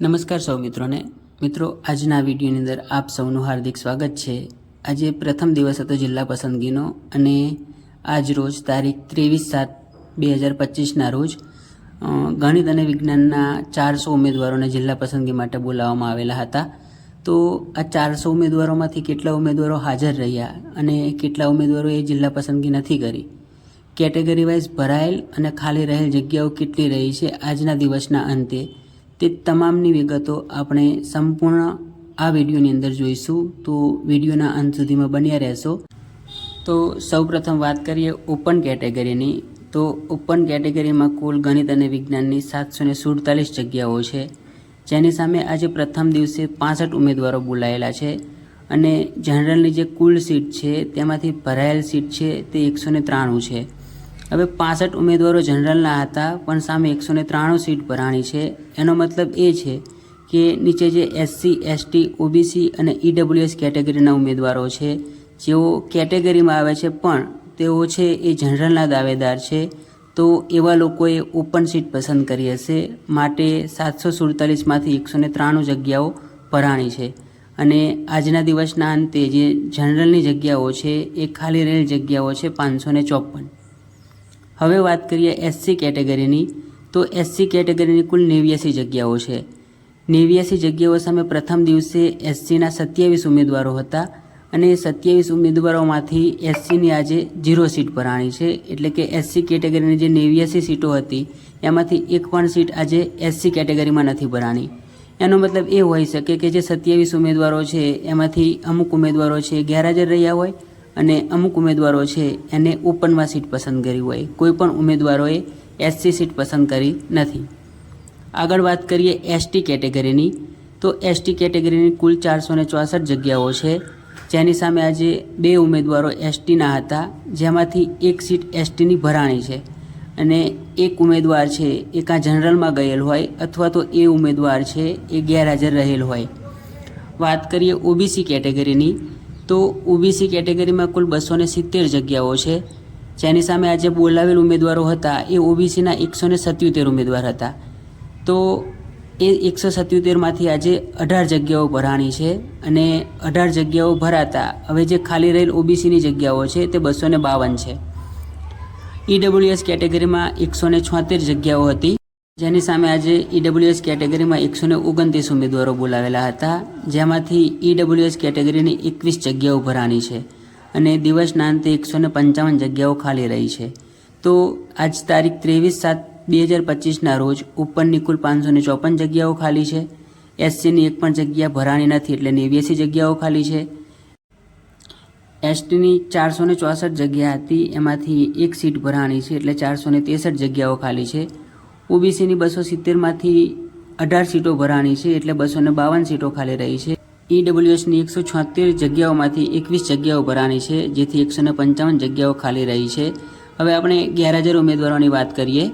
નમસ્કાર સૌ મિત્રોને. મિત્રો, આજના વિડીયોની અંદર આપ સૌનું હાર્દિક સ્વાગત છે. આજે પ્રથમ દિવસ હતો જિલ્લા પસંદગીનો અને આજ રોજ તારીખ ત્રેવીસ સાત બે હજાર પચીસના રોજ ગણિત અને વિજ્ઞાનના ચારસો ઉમેદવારોને જિલ્લા પસંદગી માટે બોલાવવામાં આવેલા હતા. તો આ ચારસો ઉમેદવારોમાંથી કેટલા ઉમેદવારો હાજર રહ્યા અને કેટલા ઉમેદવારોએ જિલ્લા પસંદગી નથી કરી? કેટેગરી વાઇઝ ભરાયેલ અને ખાલી રહેલ જગ્યાઓ કેટલી રહી છે આજના દિવસના અંતે? તે તમામની વિગતો આપણે સંપૂર્ણ આ વિડીયોની અંદર જોઈશું. તો વિડીયોના અંત સુધીમાં બન્યા રહેશો. તો સૌપ્રથમ વાત કરીએ ઓપન કેટેગરીની. તો ઓપન કેટેગરીમાં કુલ ગણિત અને વિજ્ઞાનની સાતસો ને સુડતાલીસ જગ્યાઓ છે. જેની સામે આજે પ્રથમ દિવસે પાસઠ ઉમેદવારો બોલાયેલા છે અને જનરલની જે કુલ સીટ છે તેમાંથી ભરાયેલ સીટ છે તે એકસો ને ત્રાણું છે. હવે પાસઠ ઉમેદવારો જનરલના હતા, પણ સામે એકસો ને ત્રાણું સીટ ભરાણી છે. એનો મતલબ એ છે કે નીચે જે એસસી એસટી ઓબીસી અને ઈડબ્લ્યુએસ કેટેગરીના ઉમેદવારો છે. જેઓ કેટેગરીમાં આવે છે, પણ તેઓ છે એ જનરલના દાવેદાર છે. તો એવા લોકોએ ઓપન સીટ પસંદ કરી હશે. માટે સાતસો સુડતાલીસમાંથી એકસો ને ત્રાણું જગ્યાઓ ભરાણી છે. અને આજના દિવસના અંતે જે જનરલની જગ્યાઓ છે, એ ખાલી રહેલ જગ્યાઓ છે, પાંચસો ને ચોપન. હવે વાત કરીએ એસસી કેટેગરીની, તો એસસી કેટેગરીની કુલ નેવ્યાસી જગ્યાઓ છે. નેવ્યાસી જગ્યાઓ સામે પ્રથમ દિવસે એસસીના સત્યાવીસ ઉમેદવારો હતા અને સત્યાવીસ ઉમેદવારોમાંથી એસસીની આજે ઝીરો સીટ ભરાણી છે. એટલે કે એસસી કેટેગરીની જે નેવ્યાસી સીટો હતી, એમાંથી એક પણ સીટ આજે એસસી કેટેગરીમાં નથી ભરાણી એનો મતલબ એ હોઈ શકે કે જે સત્યાવીસ ઉમેદવારો છે, એમાંથી અમુક ઉમેદવારો છે ગેરહાજર રહ્યા હોય અને અમુક ઉમેદવારો છે, એને ઓપનમાં સીટ પસંદ કરી હોય. કોઈ પણ ઉમેદવારોએ એસસી સીટ પસંદ કરી નથી. આગળ વાત કરીએ એસટી કેટેગરીની. તો એસટી કેટેગરીની કુલ ચારસો ને ચોસઠ જગ્યાઓ છે. જેની સામે આજે બે ઉમેદવારો એસટીના હતા, જેમાંથી એક સીટ એસટીની ભરાણી છે. અને એક ઉમેદવાર છે, એ કાં જનરલમાં ગયેલ હોય, અથવા તો એ ઉમેદવાર છે, એ ગેરહાજર રહેલ હોય. વાત કરીએ ઓબીસી કેટેગરીની. તો ઓબીસી કેટેગરીમાં કુલ બસો સિત્તેર જગ્યાઓ છે. જેની સામે આજે બોલાવેલ ઉમેદવારો હતા એ ઓબીસીના એકસો ને સત્યોતેર ઉમેદવાર હતા. તો એ એકસો સત્યોતેરમાંથી આજે અઢાર જગ્યાઓ ભરાણી છે અને અઢાર જગ્યાઓ ભરાતા હવે જે ખાલી રહેલ ઓબીસીની જગ્યાઓ છે તે બસો ને બાવન છે. ઈડબ્લ્યુએસ કેટેગરીમાં એકસો ને છોતેર જગ્યાઓ હતી. જેની સામે આજે ઈડબ્લ્યુએસ કેટેગરીમાં એકસો ને ઓગણત્રીસ ઉમેદવારો બોલાવેલા હતા, જેમાંથી ઈડબ્લ્યુએસ કેટેગરીની એકવીસ જગ્યાઓ ભરાણી છે અને દિવસના અંતે એકસો ને પંચાવન જગ્યાઓ ખાલી રહી છે. તો આજ તારીખ ત્રેવીસ સાત બે હજાર પચીસના રોજ ઉપરની કુલ પાંચસો ને ચોપન જગ્યાઓ ખાલી છે. એસસીની એક પણ જગ્યા ભરાણી નથી એટલે નેવ્યાસી જગ્યાઓ ખાલી છે. એસટીની ચારસો ને ચોસઠ જગ્યા હતી, એમાંથી એક સીટ ભરાણી છે એટલે ચારસો ને ત્રેસઠ જગ્યાઓ ખાલી છે. ઓબીસીની બસો સિત્તેરમાંથી અઢાર સીટો ભરાણી છે એટલે બસો ને બાવન સીટો ખાલી રહી છે. ઈડબ્લ્યુએસની એકસો છોતેર જગ્યાઓમાંથી એકવીસ જગ્યાઓ ભરાણી છે, જેથી એકસો ને પંચાવન જગ્યાઓ ખાલી રહી છે. હવે આપણે ગેરહાજર ઉમેદવારોની વાત કરીએ.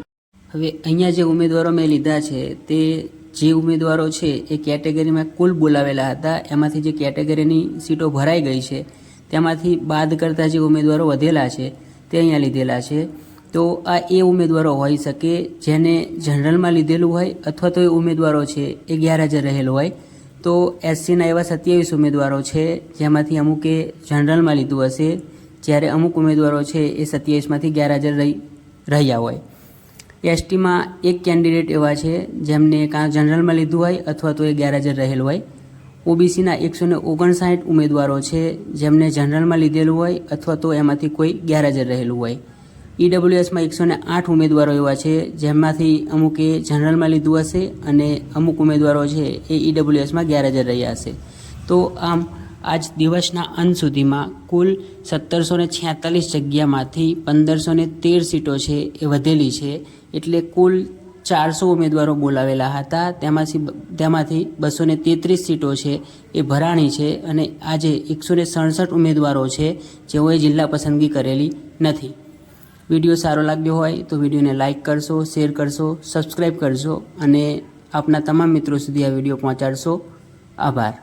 હવે અહીંયા જે ઉમેદવારો મેં લીધા છે, તે જે ઉમેદવારો છે, એ કેટેગરીમાં કુલ બોલાવેલા હતા. એમાંથી જે કેટેગરીની સીટો ભરાઈ ગઈ છે, તેમાંથી બાદ કરતા જે ઉમેદવારો વધેલા છે, તે અહીંયા લીધેલા છે. તો આ એ ઉમેદવારો હોઈ શકે જેને જનરલમાં લીધેલું હોય અથવા તો એ ઉમેદવારો છે, એ ગેરહાજર રહેલો હોય. તો એસસીના એવા સત્યાવીસ ઉમેદવારો છે, જેમાંથી અમુકે જનરલમાં લીધું હશે, જ્યારે અમુક ઉમેદવારો છે, એ સત્યાવીસમાંથી ગેરહાજર રહી, રહ્યા હોય. એસટીમાં એક કેન્ડિડેટ એવા છે, જેમને કાં જનરલમાં લીધું હોય અથવા તો એ ગેરહાજર રહેલું હોય. ઓબીસીના એકસો ને ઓગણસાઠ ઉમેદવારો છે, જેમને જનરલમાં લીધેલું હોય અથવા તો એમાંથી કોઈ ગેરહાજર રહેલું હોય. ઈડબ્લ્યુએસમાં એકસો ને આઠ ઉમેદવારો એવા છે, જેમાંથી અમુકે જનરલમાં લીધું હશે અને અમુક ઉમેદવારો છે એ ઈડબ્લ્યુએસમાં ગેરહાજર રહ્યા હશે. તો આમ, આજ દિવસના અંત સુધીમાં કુલ સત્તરસો ને છેતાલીસ જગ્યામાંથી પંદરસો ને તેર સીટો છે એ વધેલી છે, એટલે કુલ ચારસો ઉમેદવારો બોલાવેલા હતા, તેમાંથી તેમાંથી બસો ને તેત્રીસ સીટો છે એ ભરાણી છે અને આજે એકસો ને સડસઠ ઉમેદવારો છે, જેઓએ જિલ્લા પસંદગી કરેલી નથી. વીડિયો સારો લાગ્યો હોય તો વિડીયોને લાઇક કરશો, શેર કરશો સબસ્ક્રાઈબ કરશો અને આપના તમામ મિત્રો સુધી આ વીડિયો પહોંચાડશો. આભાર.